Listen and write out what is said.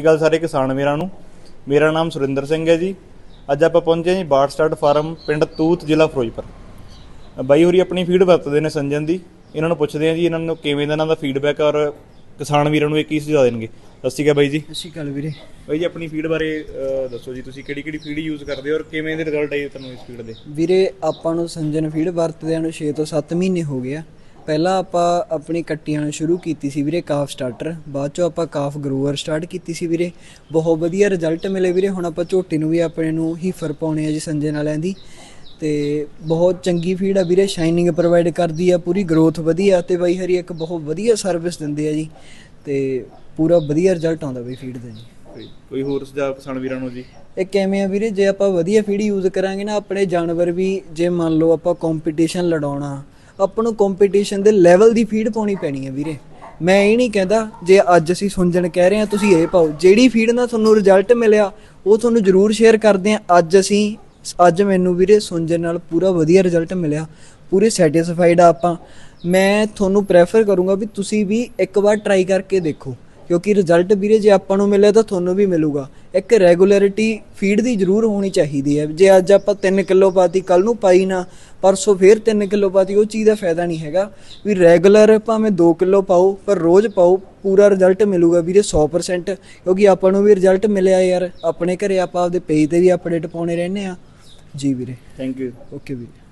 ਅਕਾਲ ਸਾਰੇ ਕਿਸਾਨ ਵੀਰਾਂ ਨੂੰ। ਮੇਰਾ ਨਾਮ ਸੁਰਿੰਦਰ ਸਿੰਘ ਹੈ ਜੀ। ਅੱਜ ਆਪਾਂ ਪਹੁੰਚੇ ਹਾਂ ਜੀ ਬਾੜ ਸਟਾਰਟ ਫਾਰਮ ਪਿੰਡ ਤੂਤ ਜ਼ਿਲ੍ਹਾ ਫਿਰੋਜ਼ਪੁਰ। ਬਾਈ ਹੋਰੀ ਆਪਣੀ ਫੀਡ ਵਰਤਦੇ ਨੇ ਸੰਜਨ ਦੀ। ਇਹਨਾਂ ਨੂੰ ਪੁੱਛਦੇ ਹਾਂ ਜੀ ਇਹਨਾਂ ਨੂੰ ਕਿਵੇਂ ਦਾ ਇਹਨਾਂ ਦਾ ਫੀਡਬੈਕ ਔਰ ਕਿਸਾਨ ਵੀਰਾਂ ਨੂੰ ਇਹ ਕੀ ਸੁਝਾਅ ਦੇਣਗੇ। ਸਤਿ ਸ਼੍ਰੀ ਅਕਾਲ ਬਾਈ ਜੀ। ਸਤਿ ਸ਼੍ਰੀ ਅਕਾਲ ਵੀਰੇ। ਬਾਈ ਜੀ ਆਪਣੀ ਫੀਡ ਬਾਰੇ ਦੱਸੋ ਜੀ ਤੁਸੀਂ ਕਿਹੜੀ ਕਿਹੜੀ ਫੀਡ ਯੂਜ਼ ਕਰਦੇ ਹੋ ਔਰ ਕਿਵੇਂ ਦੇ ਰਿਜ਼ਲਟ ਆਏ ਤੁਹਾਨੂੰ ਇਸ ਫੀਡ ਦੇ? ਵੀਰੇ ਆਪਾਂ ਨੂੰ ਸੰਜਨ ਫੀਡ ਵਰਤਦਿਆਂ ਨੂੰ 6 ਤੋਂ 7 ਮਹੀਨੇ ਹੋ ਗਏ ਆ। ਪਹਿਲਾਂ ਆਪਾਂ ਆਪਣੀ ਕੱਟੀਆਂ ਸ਼ੁਰੂ ਕੀਤੀ ਸੀ ਵੀਰੇ ਕਾਫ ਸਟਾਰਟਰ ਬਾਅਦ ਚੋਂ ਆਪਾਂ ਕਾਫ ਗਰੋਵਰ ਸਟਾਰਟ ਕੀਤੀ ਸੀ ਵੀਰੇ। ਬਹੁਤ ਵਧੀਆ ਰਿਜ਼ਲਟ ਮਿਲੇ ਵੀਰੇ ਹੁਣ ਆਪਾਂ ਝੋਟੀ ਨੂੰ ਵੀ ਆਪਣੇ ਨੂੰ ਹੀਫਰ ਪਾਉਣੇ ਆ ਜੀ ਸੰਜਨ ਵਾਲਿਆਂ ਦੀ। ਤੇ ਬਹੁਤ ਚੰਗੀ ਫੀਡ ਆ ਵੀਰੇ ਸ਼ਾਈਨਿੰਗ ਪ੍ਰੋਵਾਈਡ ਕਰਦੀ ਆ ਪੂਰੀ ਗਰੋਥ ਵਧੀਆ ਤੇ ਬਾਈ ਹਰੀ ਇੱਕ ਬਹੁਤ ਵਧੀਆ ਸਰਵਿਸ ਦਿੰਦੇ ਆ ਜੀ। ਤੇ ਪੂਰਾ ਵਧੀਆ ਰਿਜ਼ਲਟ ਆਉਂਦਾ ਬਈ ਫੀਡ ਦਾ ਜੀ। ਕੋਈ- ਕੋਈ ਹੋਰ ਸੁਝਾਅ ਕਿਸਾਨ ਵੀਰਾਂ ਨੂੰ ਜੀ? ਇਹ ਕਿਵੇਂ ਆ ਵੀਰੇ ਜੇ ਆਪਾਂ ਵਧੀਆ ਫੀਡ ਯੂਜ਼ ਕਰਾਂਗੇ ਨਾ ਆਪਣੇ ਜਾਨਵਰ ਵੀ ਜੇ ਮੰਨ ਲਓ ਆਪਾਂ ਕੰਪੀਟੀਸ਼ਨ ਲੜਾਉਣਾ ਆਪਾਂ ਨੂੰ ਕੰਪੀਟੀਸ਼ਨ ਦੇ ਲੈਵਲ ਦੀ ਫੀਡ ਪਾਉਣੀ ਪੈਣੀ ਹੈ ਵੀਰੇ। ਮੈਂ ਇਹ ਨਹੀਂ ਕਹਿੰਦਾ ਜੇ ਅੱਜ ਅਸੀਂ ਸੁੰਜਣ ਕਹਿ ਰਹੇ ਹਾਂ, ਤੁਸੀਂ ਇਹ ਪਾਓ। ਜਿਹੜੀ ਫੀਡ ਨਾਲ ਤੁਹਾਨੂੰ ਰਿਜ਼ਲਟ ਮਿਲਿਆ, ਉਹ ਤੁਹਾਨੂੰ ਜ਼ਰੂਰ ਸ਼ੇਅਰ ਕਰਦੇ ਹਾਂ। ਅੱਜ ਅਸੀਂ, ਅੱਜ ਮੈਨੂੰ ਵੀਰੇ ਸੁੰਜਣ ਨਾਲ ਪੂਰਾ ਵਧੀਆ ਰਿਜ਼ਲਟ ਮਿਲਿਆ। ਪੂਰੇ ਸੈਟੀਸਫਾਈਡ ਆ ਆਪਾਂ। ਮੈਂ ਤੁਹਾਨੂੰ ਪ੍ਰੈਫਰ ਕਰੂੰਗਾ ਵੀ ਤੁਸੀਂ ਵੀ ਇੱਕ ਵਾਰ ਟਰਾਈ ਕਰਕੇ ਦੇਖੋ। ਕਿਉਂਕਿ ਰਿਜ਼ਲਟ ਵੀਰੇ ਜੇ ਆਪਾਂ ਨੂੰ ਮਿਲਿਆ ਤਾਂ ਤੁਹਾਨੂੰ ਵੀ ਮਿਲੂਗਾ। ਇੱਕ ਰੈਗੂਲਰਿਟੀ ਫੀਡ ਦੀ ਜ਼ਰੂਰ ਹੋਣੀ ਚਾਹੀਦੀ ਹੈ। ਜੇ ਅੱਜ ਆਪਾਂ 3 ਕਿਲੋ ਪਾਤੀ ਕੱਲ ਨੂੰ ਪਾਈ ਨਾ ਪਰਸੋਂ ਫੇਰ 3 ਕਿਲੋ ਪਾਤੀ ਉਹ ਚੀਜ਼ ਦਾ ਫਾਇਦਾ ਨਹੀਂ ਹੈਗਾ। ਵੀ ਰੈਗੂਲਰ ਭਾਵੇਂ 2 ਕਿਲੋ ਪਾਓ ਪਰ ਰੋਜ਼ ਪਾਓ ਪੂਰਾ ਰਿਜ਼ਲਟ ਮਿਲੂਗਾ ਵੀਰੇ 100% ਕਿਉਂਕਿ ਆਪਾਂ ਨੂੰ ਵੀ ਰਿਜ਼ਲਟ ਮਿਲਿਆ ਯਾਰ। ਆਪਣੇ ਘਰੇ ਆਪਾਂ ਆਪਦੇ ਪੇਜ ਤੇ ਵੀ ਅਪਡੇਟ ਪਾਉਣੇ ਰਹਿੰਦੇ ਆ ਜੀ ਵੀਰੇ। ਥੈਂਕ ਯੂ ਓਕੇ ਵੀਰੇ।